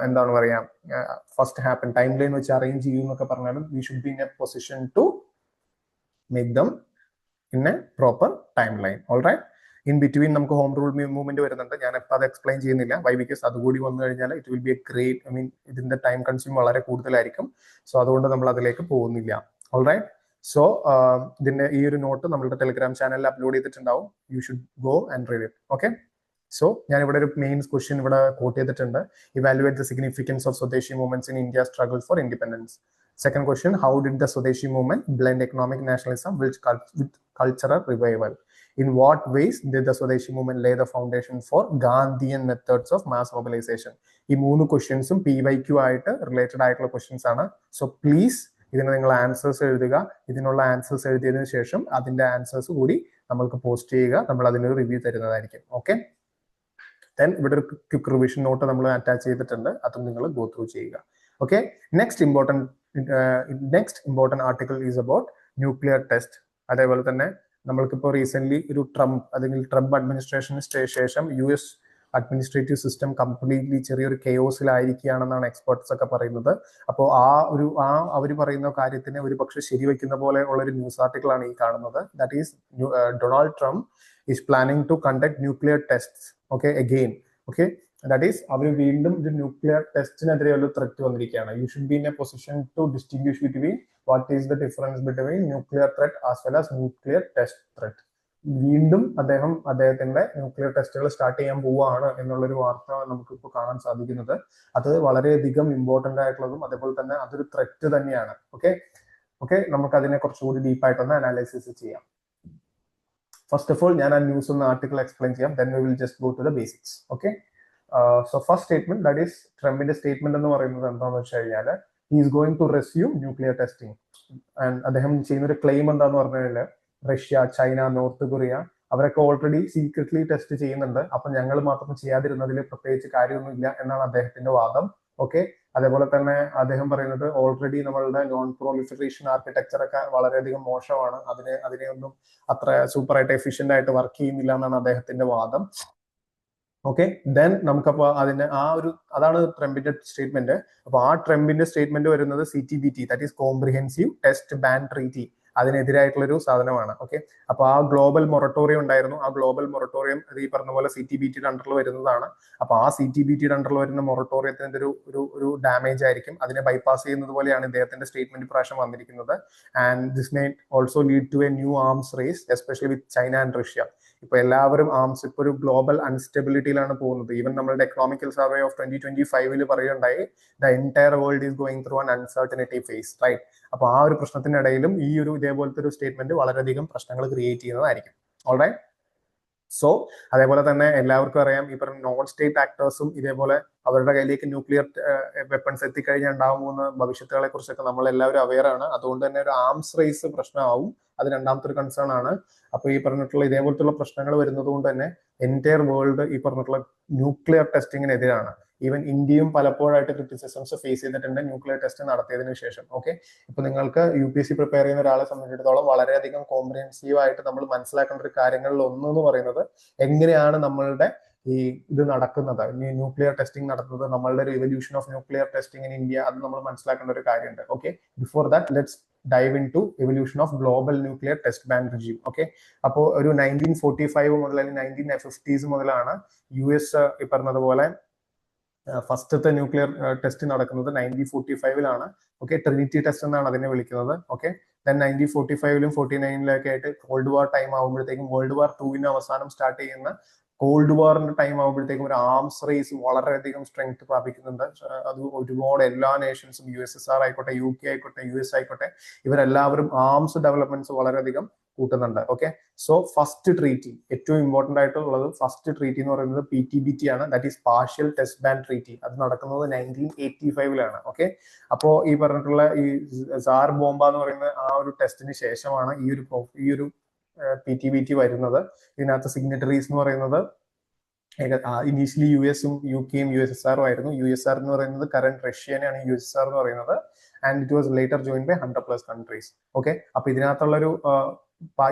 എന്താണ് പറയാ ഫസ്റ്റ് ഹാപ്പൻ ടൈം ലൈൻ വെച്ച് അറേഞ്ച് ചെയ്യൂ എന്നൊക്കെ പറഞ്ഞാലും we should be in a position to make them in a proper timeline all right in between നമുക്ക് ഹോം റൂൾ മൂവ്മെന്റ് വരുന്നുണ്ട്. ഞാൻ അത് എക്സ്പ്ലെയിൻ ചെയ്യുന്നില്ല. വൈ ബിക്കോസ് അതുകൂടി വന്നു കഴിഞ്ഞാൽ it will be a great I mean ഇതിന്റെ ടൈം കൺസ്യൂം വളരെ കൂടുതലായിരിക്കും. സോ അതുകൊണ്ട് നമ്മൾ അതിലേക്ക് പോകുന്നില്ല. ഓൾ റൈറ്റ് സോ ഇതിന്റെ ഈ ഒരു നോട്ട് നമ്മളുടെ ടെലിഗ്രാം ചാനലിൽ അപ്ലോഡ് ചെയ്തിട്ടുണ്ടാവും. You should go and read it okay so ഞാൻ ഇവിടെ ഒരു മെയിൻ ക്വസ്റ്റ്യൻ ഇവിടെ കോട്ട് ചെയ്തിട്ടുണ്ട്. Evaluate the significance of swadeshi movements in India struggle for independence second question how did the swadeshi movement blend economic nationalism with cultural revival in what ways did Swadeshi movement lay the foundation for Gandhian methods of mass mobilization? ഈ മൂന്ന് ക്വസ്റ്റ്യൻസും P Y Q ആയിട്ട് related ആയിട്ടുള്ള questions ആണ്. So please ഇതിന് നിങ്ങൾ answers എഴുതുക. ഇതിനുള്ള ആൻസേഴ്സ് എഴുതിയതിനു ശേഷം അതിന്റെ ആൻസേഴ്സ് കൂടി നമ്മൾക്ക് പോസ്റ്റ് ചെയ്യുക. നമ്മൾ അതിനൊരു റിവ്യൂ തരുന്നതായിരിക്കും. ഓക്കെ ദെൻ ഇവിടെ ഒരു ക്വിക്ക് റിവിഷൻ നോട്ട് നമ്മൾ അറ്റാച്ച് ചെയ്തിട്ടുണ്ട്. അതും നിങ്ങൾ ഗോ ത്രൂ ചെയ്യുക. Okay next important next important article is about nuclear test അതേപോലെ തന്നെ നമ്മൾക്കിപ്പോൾ റീസെന്റ് ഒരു ട്രംപ് അല്ലെങ്കിൽ ട്രംപ് അഡ്മിനിസ്ട്രേഷന് ശേഷം U S administrative system completely ചെറിയൊരു കെയോസിലായിരിക്കുകയാണെന്നാണ് എക്സ്പേർട്സ് ഒക്കെ പറയുന്നത്. അപ്പോൾ ആ ഒരു ആ അവർ പറയുന്ന കാര്യത്തിന് ഒരു പക്ഷെ ശരിവെക്കുന്ന പോലെ ഉള്ള ഒരു ന്യൂസ് ആർട്ടിക്കിൾ ആണ് ഈ കാണുന്നത്. That is Donald Trump is planning to conduct nuclear test okay again okay that is അവർ വീണ്ടും ഒരു ന്യൂക്ലിയർ ഒരു ത്രെറ്റ് വന്നിരിക്കുകയാണ്. You should be in a position to distinguish between what is the difference between nuclear threat as well as nuclear test threat വീണ്ടും അദ്ദേഹം അദ്ദേഹത്തിന്റെ nuclear ടെസ്റ്റുകൾ start ചെയ്യാൻ പോവുകയാണ് എന്നുള്ളൊരു വാർത്ത നമുക്ക് ഇപ്പോൾ കാണാൻ സാധിക്കുന്നത്. അത് വളരെയധികം ഇമ്പോർട്ടന്റ് ആയിട്ടുള്ളതും അതേപോലെ തന്നെ അതൊരു ത്രെറ്റ് തന്നെയാണ്. ഓക്കെ ഓക്കെ നമുക്ക് അതിനെ കുറച്ചുകൂടി ഡീപ്പായിട്ടൊന്ന് അനാലിസിസ് ചെയ്യാം. ഫസ്റ്റ് ഓഫ് ഓൾ ഞാൻ ആ ന്യൂസ് ഒന്ന് ആർട്ടിക്കിൾ എക്സ്പ്ലെയിൻ ചെയ്യാം. Then will just go to the basics okay so first statement that is ട്രംപിന്റെ സ്റ്റേറ്റ്മെന്റ് എന്ന് പറയുന്നത് എന്താണെന്ന് വെച്ച് കഴിഞ്ഞാൽ he is going to resume nuclear testing അദ്ദേഹം ചെയ്യുന്ന ഒരു ക്ലെയിം എന്താന്ന് പറഞ്ഞു കഴിഞ്ഞാൽ റഷ്യ ചൈന നോർത്ത് കൊറിയ അവരൊക്കെ ഓൾറെഡി സീക്രട്ട്ലി ടെസ്റ്റ് ചെയ്യുന്നുണ്ട്. അപ്പൊ ഞങ്ങൾ മാത്രം ചെയ്യാതിരുന്നതിൽ പ്രത്യേകിച്ച് കാര്യമൊന്നുമില്ല എന്നാണ് അദ്ദേഹത്തിന്റെ വാദം. ഓക്കെ അതേപോലെ തന്നെ അദ്ദേഹം പറയുന്നത് ഓൾറെഡി നമ്മളുടെ നോൺ പ്രോലിഫറേഷൻ ആർക്കിടെക്ചർ ഒക്കെ വളരെയധികം മോശമാണ്. അതിനെ അതിനെയൊന്നും അത്ര സൂപ്പറായിട്ട് എഫിഷ്യന്റ് ആയിട്ട് വർക്ക് ചെയ്യുന്നില്ല എന്നാണ് അദ്ദേഹത്തിന്റെ വാദം. ഓക്കെ ദെൻ നമുക്കപ്പോ അതിന്റെ ആ ഒരു അതാണ് ട്രംപിന്റെ സ്റ്റേറ്റ്മെന്റ് അപ്പൊ ആ ട്രംപിന്റെ സ്റ്റേറ്റ്മെന്റ് വരുന്നത് C T B T that is comprehensive test ban treaty അതിനെതിരായിട്ടുള്ള ഒരു സാധനമാണ്. ഓക്കെ അപ്പൊ ആ ഗ്ലോബൽ മൊറട്ടോറിയം ഉണ്ടായിരുന്നു. ആ ഗ്ലോബൽ മൊറട്ടോറിയം ഈ പറഞ്ഞ പോലെ സി ടി ബി ടിയുടെ അണ്ടറിൽ വരുന്നതാണ്. അപ്പൊ ആ സി ടി ബി ടിയുടെ അണ്ടറിൽ വരുന്ന മൊറട്ടോറിയത്തിന്റെ ഒരു ഒരു ഒരു ഡാമേജ് ആയിരിക്കും. അതിനെ ബൈപ്പാസ് ചെയ്യുന്നത് പോലെയാണ് ഇദ്ദേഹത്തിന്റെ സ്റ്റേറ്റ്മെന്റ് പ്രാവശ്യം വന്നിരിക്കുന്നത്. And this may also lead to a new arms race especially with China and Russia ഇപ്പൊ എല്ലാവരും ആംസ് ഇപ്പൊ ഒരു ഗ്ലോബൽ അൺസ്റ്റെബിലിറ്റിയിലാണ് പോകുന്നത്. ഈവൻ നമ്മളുടെ economical survey of twenty twenty ഫൈവിൽ പറയുണ്ടായി the entire world is going through an uncertainty phase right അപ്പൊ ആ ഒരു പ്രശ്നത്തിനിടയിലും ഈ ഒരു ഇതേപോലത്തെ ഒരു സ്റ്റേറ്റ്മെന്റ് വളരെയധികം പ്രശ്നങ്ങൾ ക്രിയേറ്റ് ചെയ്യുന്നതായിരിക്കും. ഓൾറൈറ്റ് സോ അതേപോലെ തന്നെ എല്ലാവർക്കും അറിയാം ഈ പറഞ്ഞ നോൺ സ്റ്റേറ്റ് ആക്ടേഴ്സും ഇതേപോലെ അവരുടെ കയ്യിലേക്ക് ന്യൂക്ലിയർ വെപ്പൺസ് എത്തിക്കഴിഞ്ഞാൽ ഉണ്ടാകാൻ പോകുന്ന ഭവിഷ്യത്തുകളെ കുറിച്ചൊക്കെ നമ്മൾ എല്ലാവരും അവെയർ ആണ്. അതുകൊണ്ട് തന്നെ ഒരു ആംസ് റേസ് പ്രശ്നമാവും. അത് രണ്ടാമത്തെ ഒരു കൺസേൺ ആണ്. അപ്പൊ ഈ പറഞ്ഞിട്ടുള്ള ഇതേപോലത്തുള്ള പ്രശ്നങ്ങൾ വരുന്നത് കൊണ്ട് തന്നെ എന്റയർ വേൾഡ് ഈ പറഞ്ഞിട്ടുള്ള ന്യൂക്ലിയർ ടെസ്റ്റിങ്ങിനെതിരാണ് ഈവൻ ഇന്ത്യയും പലപ്പോഴായിട്ട് ക്രിറ്റിസിസംസ് ഫേസ് ചെയ്തിട്ടുണ്ട്. ന്യൂക്ലിയർ ടെസ്റ്റ് നടത്തിയതിനു ശേഷം. ഓക്കെ ഇപ്പൊ നിങ്ങൾക്ക് U P S C prepare ചെയ്യുന്ന ഒരാളെ സംബന്ധിച്ചിടത്തോളം വളരെയധികം കോംപ്രിഹെൻസീവ് ആയിട്ട് നമ്മൾ മനസ്സിലാക്കേണ്ട ഒരു കാര്യങ്ങളിൽ ഒന്ന് എന്ന് പറയുന്നത് എങ്ങനെയാണ് നമ്മളുടെ ഈ ഇത് നടക്കുന്നത്? ന്യൂക്ലിയർ ടെസ്റ്റിംഗ് നടത്തുന്നത് നമ്മളുടെ ഒരു of nuclear testing in India അത് നമ്മൾ മനസ്സിലാക്കേണ്ട ഒരു കാര്യമുണ്ട്. Okay before that let's dive into evolution of global nuclear test ban regime okay അപ്പോൾ ഒരു നയന്റീൻ ഫോർട്ടി ഫൈവ് മുതൽ അല്ലെങ്കിൽ നയന്റീൻ ഫിഫ്റ്റീസ് മുതലാണ് യു എസ് ഈ പറഞ്ഞതുപോലെ ഫസ്റ്റത്തെ ന്യൂക്ലിയർ ടെസ്റ്റ് നടക്കുന്നത് നയന്റീൻ ഫോർട്ടി ഫൈവിലാണ് ഓക്കെ ട്രിനിറ്റി ടെസ്റ്റ് എന്നാണ് അതിനെ വിളിക്കുന്നത്. ഓക്കെ ദെൻ നയന്റീൻ ഫോർട്ടി ഫൈവിലും ഫോർട്ടി നയനിലൊക്കെ ആയിട്ട് കോൾഡ് വാർ ടൈം ആകുമ്പോഴത്തേക്കും വേൾഡ് വാർ ടൂവിന് അവസാനം സ്റ്റാർട്ട് ചെയ്യുന്ന കോൾഡ് വാറിന്റെ ടൈം ആകുമ്പോഴത്തേക്കും ഒരു ആംസ് റേസ് വളരെയധികം സ്ട്രെങ്ത് പ്രാപിക്കുന്നുണ്ട്. അത് ഒരുപാട് എല്ലാ നേഷൻസും യു എസ് എസ് ആർ ആയിക്കോട്ടെ യു കെ ആയിക്കോട്ടെ യു എസ് ആയിക്കോട്ടെ ഇവരെല്ലാവരും ആംസ് ഡെവലപ്മെന്റ്സ് വളരെയധികം കൂട്ടുന്നുണ്ട്. ഓക്കെ സോ ഫസ്റ്റ് ട്രീറ്റി ഏറ്റവും ഇമ്പോർട്ടന്റ് ആയിട്ടുള്ളത് ഫസ്റ്റ് ട്രീറ്റി എന്ന് പറയുന്നത് പി ടി ബി ടി ആണ്. That is partial test ban treaty അത് നടക്കുന്നത് നയന്റീൻ എയ്റ്റി ഫൈവിലാണ് ഓക്കെ അപ്പോ ഈ പറഞ്ഞിട്ടുള്ള ഈ സാർ ബോംബ എന്ന് പറയുന്ന ആ ഒരു ടെസ്റ്റിന് ശേഷമാണ് ഈ ഒരു ഈ ഒരു പി ടി ബി ടി വരുന്നത്. ഇതിനകത്ത് സിഗ്നറ്ററീസ് എന്ന് പറയുന്നത് ഇനീഷ്യലി യു എസും യു കെയും യു എസ് എസ് ആറും ആയിരുന്നു. യു എസ് ആർ എന്ന് പറയുന്നത് കറന്റ് റഷ്യനെയാണ് യു എസ് ആർ എന്ന് പറയുന്നത്. And it was later join by hundred plus countries okay അപ്പൊ ഇതിനകത്തുള്ളൊരു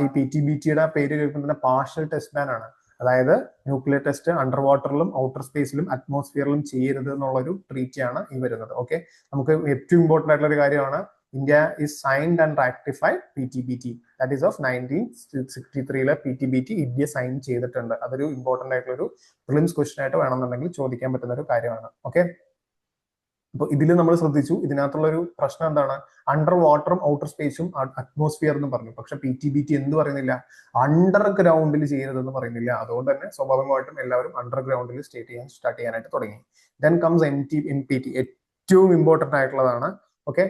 ഈ പി ടി ബി ടിയുടെ പേര് കേൾക്കുമ്പോൾ തന്നെ പാർഷ്യൽ ടെസ്റ്റ് ബാൻ ആണ്. അതായത് ന്യൂക്ലിയർ ടെസ്റ്റ് അണ്ടർ വാട്ടറിലും ഔട്ടർ സ്പേസിലും അറ്റ്മോസ്ഫിയറിലും ചെയ്യരുത് എന്നുള്ളൊരു ട്രീറ്റി ആണ് ഈ വരുന്നത്. ഓക്കെ നമുക്ക് ഏറ്റവും ഇമ്പോർട്ടന്റ് ആയിട്ടുള്ള ഒരു കാര്യമാണ് India is signed and ratified P T B T that is of nineteen sixty ത്രീയിലെ P T B T India sign ചെയ്തിട്ടുണ്ട്. അതൊരു ഇമ്പോർട്ടന്റ് ആയിട്ടുള്ള ഒരു പ്രിലിംസ് ക്വസ്റ്റൻ ആയിട്ട് വേണമെന്നുണ്ടെങ്കിൽ ചോദിക്കാൻ പറ്റുന്ന ഒരു കാര്യമാണ്. ഓക്കെ അപ്പൊ ഇതിൽ നമ്മൾ ശ്രദ്ധിച്ചു. ഇതിനകത്തുള്ള ഒരു പ്രശ്നം എന്താണ്? അണ്ടർ വാട്ടറും ഔട്ടർ സ്പേസും അറ്റ്മോസ്ഫിയർ എന്ന് പറഞ്ഞു. പക്ഷെ പി ടി ബി ടി എന്ത് പറയുന്നില്ല? അണ്ടർ ഗ്രൗണ്ടിൽ ചെയ്യരുതെന്ന് പറയുന്നില്ല. അതുകൊണ്ട് തന്നെ സ്വാഭാവികമായിട്ടും എല്ലാവരും അണ്ടർ ഗ്രൗണ്ടിൽ സ്റ്റേറ്റ് ചെയ്യാൻ സ്റ്റാർട്ട് ചെയ്യാനായിട്ട് തുടങ്ങി. Then comes N T N P T ഏറ്റവും ഇമ്പോർട്ടന്റ് ആയിട്ടുള്ളതാണ്. ഓക്കെ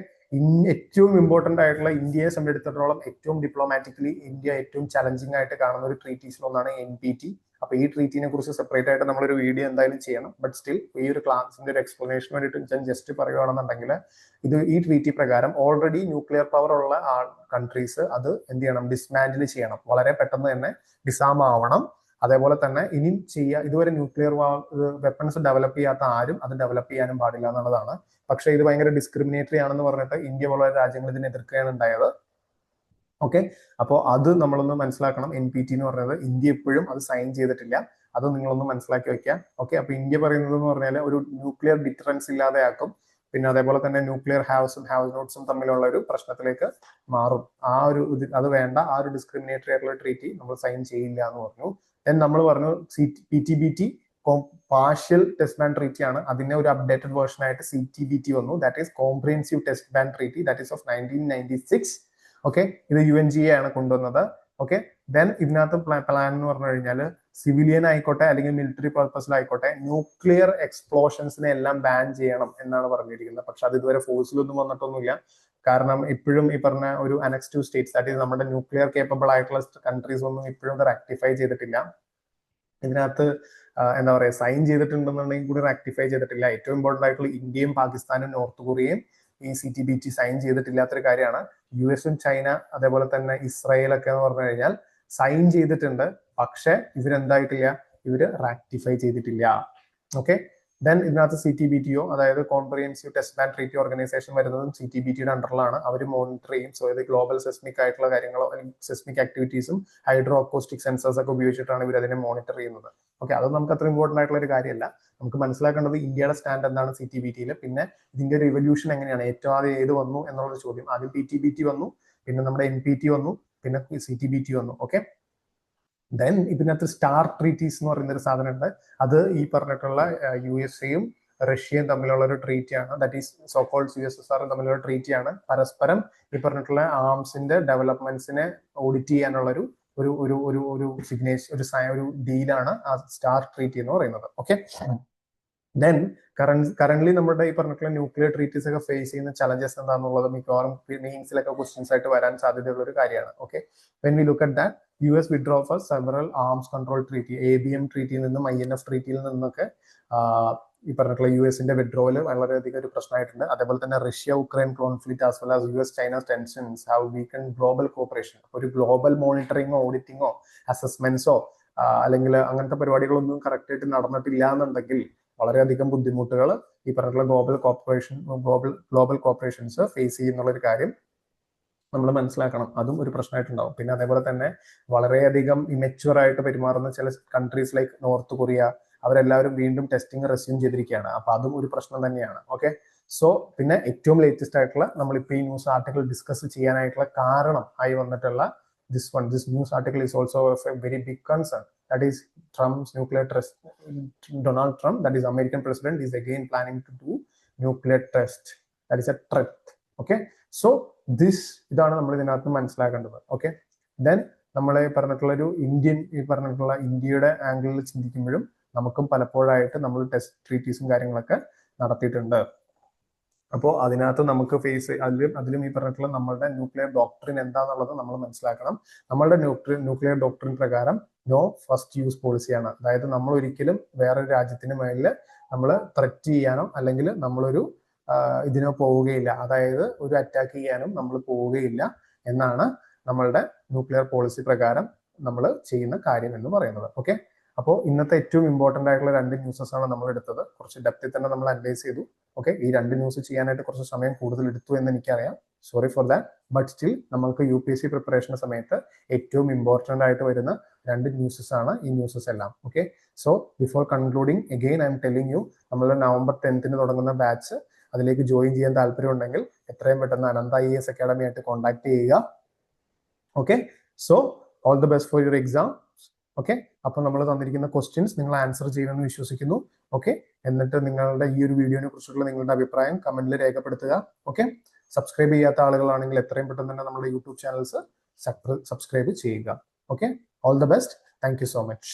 ഏറ്റവും ഇമ്പോർട്ടന്റ് ആയിട്ടുള്ള ഇന്ത്യയെ സംബന്ധിച്ചിടത്തോളം ഏറ്റവും ഡിപ്ലോമാറ്റിക്കലി ഇന്ത്യ ഏറ്റവും ചലഞ്ചിങ് ആയിട്ട് കാണുന്ന ഒരു ട്രീറ്റീസിൽ ഒന്നാണ് എൻ പി ടി അപ്പൊ ഈ ട്രീറ്റിനെ കുറിച്ച് സെപ്പറേറ്റ് ആയിട്ട് നമ്മളൊരു വീഡിയോ എന്തായാലും ചെയ്യണം. ബട്ട് സ്റ്റിൽ ഈ ഒരു ക്ലാസിന്റെ ഒരു എക്സ്പ്ലനേഷൻ വേണ്ടിയിട്ട് ഞാൻ ജസ്റ്റ് പറയുകയാണെന്നുണ്ടെങ്കിൽ ഇത് ഈ ട്രീറ്റി പ്രകാരം ഓൾറെഡി ന്യൂക്ലിയർ പവർ ഉള്ള കൺട്രീസ് അത് എന്ത് ചെയ്യണം? ഡിസ്മാൻഡിൽ ചെയ്യണം. വളരെ പെട്ടെന്ന് തന്നെ ഡിസാം ആവണം. അതേപോലെ തന്നെ ഇനിയും ചെയ്യുക ഇതുവരെ ന്യൂക്ലിയർ വെപ്പൺസ് ഡെവലപ്പ് ചെയ്യാത്ത ആരും അത് ഡെവലപ്പ് ചെയ്യാനും പാടില്ല എന്നുള്ളതാണ്. പക്ഷേ ഇത് ഭയങ്കര ഡിസ്ക്രിമിനേറ്ററി ആണെന്ന് പറഞ്ഞിട്ട് ഇന്ത്യ പോലുള്ള രാജ്യങ്ങൾ ഇതിനെ എതിർക്കുകയാണ് ഉണ്ടായത്. ഓക്കെ അപ്പോൾ അത് നമ്മളൊന്ന് മനസ്സിലാക്കണം. എൻ പി ടി എന്ന് പറഞ്ഞത് ഇന്ത്യ എപ്പോഴും അത് സൈൻ ചെയ്തിട്ടില്ല. അത് നിങ്ങളൊന്ന് മനസ്സിലാക്കി വെക്കുക ഓക്കെ അപ്പൊ ഇന്ത്യ പറയുന്നത് എന്ന് പറഞ്ഞാൽ ഒരു ന്യൂക്ലിയർ ഡിറ്ററൻസ് ഇല്ലാതെയാക്കും. പിന്നെ അതേപോലെ തന്നെ ന്യൂക്ലിയർ ഹാവ്സും ഹാവ് നോട്ട്സും തമ്മിലുള്ള ഒരു പ്രശ്നത്തിലേക്ക് മാറും. ആ ഒരു ഇത് അത് വേണ്ട. ആ ഒരു ഡിസ്ക്രിമിനേറ്ററി ആയിട്ടുള്ള ട്രീറ്റി നമ്മൾ സൈൻ ചെയ്യില്ല എന്ന് പറഞ്ഞു. ദെൻ നമ്മൾ പറഞ്ഞു C P T B T partial test ban treaty ആണ്. അതിന്റെ ഒരു അപ്ഡേറ്റഡ് വേർഷൻ ആയിട്ട് സി ടി ബി ടി വന്നു. That is comprehensive test ban treaty that is of nineteen ninety six okay ഇത് യു എൻ ജി എ ആണ് കൊണ്ടുവന്നത്. Okay then ഇതിനകത്ത് plan എന്ന് പറഞ്ഞു കഴിഞ്ഞാൽ സിവിലിയൻ ആയിക്കോട്ടെ അല്ലെങ്കിൽ മിലിറ്ററി പർപ്പസിലായിക്കോട്ടെ ന്യൂക്ലിയർ എക്സ്പ്ലോഷൻസിനെ എല്ലാം ബാൻ ചെയ്യണം എന്നാണ് പറഞ്ഞിരിക്കുന്നത്. പക്ഷെ അത് ഇതുവരെ ഫോഴ്സിലൊന്നും വന്നിട്ടൊന്നുമില്ല. കാരണം ഇപ്പോഴും ഈ പറഞ്ഞ ഒരു അനക്സ് ടു സ്റ്റേറ്റ്സ് ഈസ് നമ്മുടെ ന്യൂക്ലിയർ കേപ്പബിൾ ആയിട്ടുള്ള കൺട്രീസ് ഒന്നും ഇപ്പോഴും റെക്ടിഫൈ ചെയ്തിട്ടില്ല. ഇതിനകത്ത് എന്താ പറയുക സൈൻ ചെയ്തിട്ടുണ്ടെന്നുണ്ടെങ്കിൽ കൂടി റാക്ടിഫൈ ചെയ്തിട്ടില്ല. ഏറ്റവും ഇമ്പോർട്ടന്റ് ആയിട്ടുള്ള ഇന്ത്യയും പാകിസ്ഥാനും നോർത്ത് കൊറിയയും ഈ C T B T sign ചെയ്തിട്ടില്ലാത്തൊരു കാര്യമാണ്. യു എസും ചൈന അതേപോലെ തന്നെ ഇസ്രായേൽ ഒക്കെ എന്ന് പറഞ്ഞു കഴിഞ്ഞാൽ സൈൻ ചെയ്തിട്ടുണ്ട്. പക്ഷെ ഇവരെന്തായിട്ടില്ല? ഇവർ റാക്ടിഫൈ ചെയ്തിട്ടില്ല. ഓക്കെ ദെൻ ഇതിനകത്ത് സി ടി ബി ടിയോ അതായത് comprehensive test ban treaty organisation വരുന്നതും സി ടി ബി ടിയുടെ അണ്ടറിലാണ് അവർ മോണിറ്റർ ചെയ്യും. സോ ഇത് ഗ്ലോബൽ സെസ്മിക് ആയിട്ടുള്ള കാര്യങ്ങളോ അല്ലെങ്കിൽ സെസ്മിക് ആക്ടിവിറ്റീസും ഹൈഡ്രോ അക്കോസ്റ്റിക് സെൻസേഴ്സ് ഒക്കെ ഉപയോഗിച്ചിട്ടാണ് ഇവർ അതിനെ മോണിറ്റർ ചെയ്യുന്നത്. ഓക്കെ അത് നമുക്ക് അത്ര ഇമ്പോർട്ടന്റ് ആയിട്ടുള്ള ഒരു കാര്യമല്ല. നമുക്ക് മനസ്സിലാക്കേണ്ടത് ഇന്ത്യയുടെ സ്റ്റാൻഡ് എന്താണ് സി ടി ബി ടിയിൽ പിന്നെ ഇതിന്റെ ഒരു റിവല്യൂഷൻ എങ്ങനെയാണ്? ഏറ്റവും ആദ്യം ഏത് വന്നു എന്നുള്ളൊരു ചോദ്യം. ആദ്യം പി ടി ബി ടി വന്നു. പിന്നെ നമ്മുടെ എൻ പി ടി വന്നു. പിന്നെ സി ടി ബി ടി വന്നു. ഓക്കെ ദെൻ ഇതിനകത്ത് സ്റ്റാർ ട്രീറ്റീസ് എന്ന് പറയുന്ന ഒരു സാധനം ഉണ്ട് അത് ഈ പറഞ്ഞിട്ടുള്ള യു എസ് എയും റഷ്യയും തമ്മിലുള്ള ഒരു ട്രീറ്റി ആണ് that is so called U S S ആറും തമ്മിലുള്ള ട്രീറ്റി ആണ്. പരസ്പരം ഈ പറഞ്ഞിട്ടുള്ള ആംസിന്റെ ഡെവലപ്മെന്റ്സിനെ ഓഡിറ്റ് ചെയ്യാനുള്ള ഒരു ഒരു ഒരു ഒരു ഒരു സിഗ്നേച്ചർ ഒരു ഒരു ഡീലാണ് ആ സ്റ്റാർ ട്രീറ്റി എന്ന് പറയുന്നത്. ഓക്കെ ദെൻ കറന്റ് നമ്മുടെ ഈ പറഞ്ഞിട്ടുള്ള ന്യൂക്ലിയർ ട്രീറ്റീസ് ഒക്കെ ഫേസ് ചെയ്യുന്ന ചലഞ്ചസ് എന്താണെന്നുള്ളത് മിക്കവാറും മെയിൻസിലൊക്കെ ക്വസ്റ്റ്യൻസ് ആയിട്ട് വരാൻ സാധ്യതയുള്ള ഒരു കാര്യമാണ്. Okay when we look at that U S withdraw for several arms control treaty A B M ട്രീറ്റിയിൽ നിന്നും ഐ എൻ എഫ് ട്രീറ്റിയിൽ നിന്നൊക്കെ ഈ പറഞ്ഞിട്ടുള്ള യു എസിന്റെ വിഡ്രോവൽ വളരെയധികം ഒരു പ്രശ്നമായിട്ടുണ്ട്. അതേപോലെ തന്നെ Russia Ukraine conflict as well as U S China tensions have weaken global cooperation ഒരു ഗ്ലോബൽ മോണിറ്ററിങ്ങോ ഓഡിറ്റിങ്ങോ അസസ്മെന്റ്സോ അല്ലെങ്കിൽ അങ്ങനത്തെ പരിപാടികളൊന്നും കറക്റ്റ് ആയിട്ട് നടന്നിട്ടില്ല എന്നുണ്ടെങ്കിൽ വളരെയധികം ബുദ്ധിമുട്ടുകൾ ഈ പറഞ്ഞിട്ടുള്ള global cooperation global global cooperations face ചെയ്യുന്നുള്ള ഒരു കാര്യം നമ്മൾ മനസ്സിലാക്കണം. അതും ഒരു പ്രശ്നമായിട്ടുണ്ടാവും പിന്നെ അതേപോലെ തന്നെ വളരെയധികം ഇമെച്യൂർ ആയിട്ട് പെരുമാറുന്ന ചില കൺട്രീസ് ലൈക്ക് നോർത്ത് കൊറിയ അവരെല്ലാവരും വീണ്ടും ടെസ്റ്റിംഗ് റെസ്യൂം ചെയ്തിരിക്കുകയാണ്. അപ്പൊ അതും ഒരു പ്രശ്നം തന്നെയാണ്. ഓക്കെ സോ പിന്നെ ഏറ്റവും ലേറ്റസ്റ്റ് ആയിട്ടുള്ള നമ്മളിപ്പോൾ ഈ ന്യൂസ് ആർട്ടിക്കിൾ ഡിസ്കസ് ചെയ്യാനായിട്ടുള്ള കാരണം ആയി വന്നിട്ടുള്ള this one this news article is also a very big concern that is Trump's nuclear test. Donald Trump, that is American president is again planning to do nuclear test that is a threat. Okay. So this ഇതാണ് നമ്മൾ ഇതിനകത്ത് മനസ്സിലാക്കേണ്ടത്. Okay then നമ്മൾ പറഞ്ഞിട്ടുള്ള ഒരു Indian ഈ പറഞ്ഞിട്ടുള്ള ഇന്ത്യയുടെ ആംഗിളിൽ ചിന്തിക്കുമ്പോഴും നമുക്കും പലപ്പോഴായിട്ട് നമ്മൾ ടെസ്റ്റ് ട്രീറ്റീസും കാര്യങ്ങളൊക്കെ നടത്തിയിട്ടുണ്ട്. അപ്പോൾ അതിനകത്ത് നമുക്ക് ഫേസ് അതിലും അതിലും ഈ പറഞ്ഞിട്ടുള്ള നമ്മളുടെ ന്യൂക്ലിയർ ഡോക്ടറിൻ എന്താണെന്നുള്ളത് നമ്മൾ മനസ്സിലാക്കണം. നമ്മളുടെ ന്യൂക്ലിയർ ന്യൂക്ലിയർ ഡോക്ടറിൻ പ്രകാരം നോ ഫസ്റ്റ് യൂസ് പോളിസിയാണ് അതായത് നമ്മൾ ഒരിക്കലും വേറൊരു രാജ്യത്തിന് മേളിൽ നമ്മൾ ത്രെറ്റ് ചെയ്യാനോ അല്ലെങ്കിൽ നമ്മളൊരു ഇതിനോ പോവുകയില്ല. അതായത് ഒരു അറ്റാക്ക് ചെയ്യാനും നമ്മൾ പോവുകയില്ല എന്നാണ് നമ്മളുടെ ന്യൂക്ലിയർ പോളിസി പ്രകാരം നമ്മൾ ചെയ്യുന്ന കാര്യം എന്ന് പറയുന്നത്. ഓക്കെ അപ്പോൾ ഇന്നത്തെ ഏറ്റവും ഇമ്പോർട്ടന്റ് ആയിട്ടുള്ള രണ്ട് ന്യൂസസ് ആണ് നമ്മൾ എടുത്തത്. കുറച്ച് ഡെപ്തിൽ തന്നെ നമ്മൾ അനലൈസ് ചെയ്തു. ഓക്കെ ഈ രണ്ട് ന്യൂസ് ചെയ്യാനായിട്ട് കുറച്ച് സമയം കൂടുതൽ എടുത്തു എന്ന് എനിക്കറിയാം. Sorry for that but still നമ്മൾക്ക് യു പി എസ് സി പ്രിപ്പറേഷന്റെ സമയത്ത് ഏറ്റവും ഇമ്പോർട്ടന്റ് ആയിട്ട് വരുന്ന രണ്ട് ന്യൂസസ് ആണ് ഈ ന്യൂസസ് എല്ലാം. Okay so before concluding again I'm telling you നമ്മൾ നവംബർ ടെൻത്തിന് തുടങ്ങുന്ന ബാച്ച് അതിലേക്ക് ജോയിൻ ചെയ്യാൻ താല്പര്യം ഉണ്ടെങ്കിൽ എത്രയും പെട്ടെന്ന് അനന്ത ഐ എസ് അക്കാഡമി ആയിട്ട് കോൺടാക്ട് ചെയ്യുക. Okay so all the best for your exam okay അപ്പോൾ നമ്മൾ തന്നിരിക്കുന്ന ക്വസ്റ്റ്യൻസ് നിങ്ങൾ ആൻസർ ചെയ്യുമെന്ന് വിശ്വസിക്കുന്നു. ഓക്കെ എന്നിട്ട് നിങ്ങളുടെ ഈ ഒരു വീഡിയോനെ കുറിച്ചുള്ള നിങ്ങളുടെ അഭിപ്രായം കമന്റിൽ രേഖപ്പെടുത്തുക. ഓക്കെ സബ്സ്ക്രൈബ് ചെയ്യാത്ത ആളുകളാണെങ്കിൽ എത്രയും പെട്ടെന്ന് തന്നെ നമ്മുടെ യൂട്യൂബ് ചാനൽസ് സബ്സ്ക്രൈബ് ചെയ്യുക. Okay all the best thank so much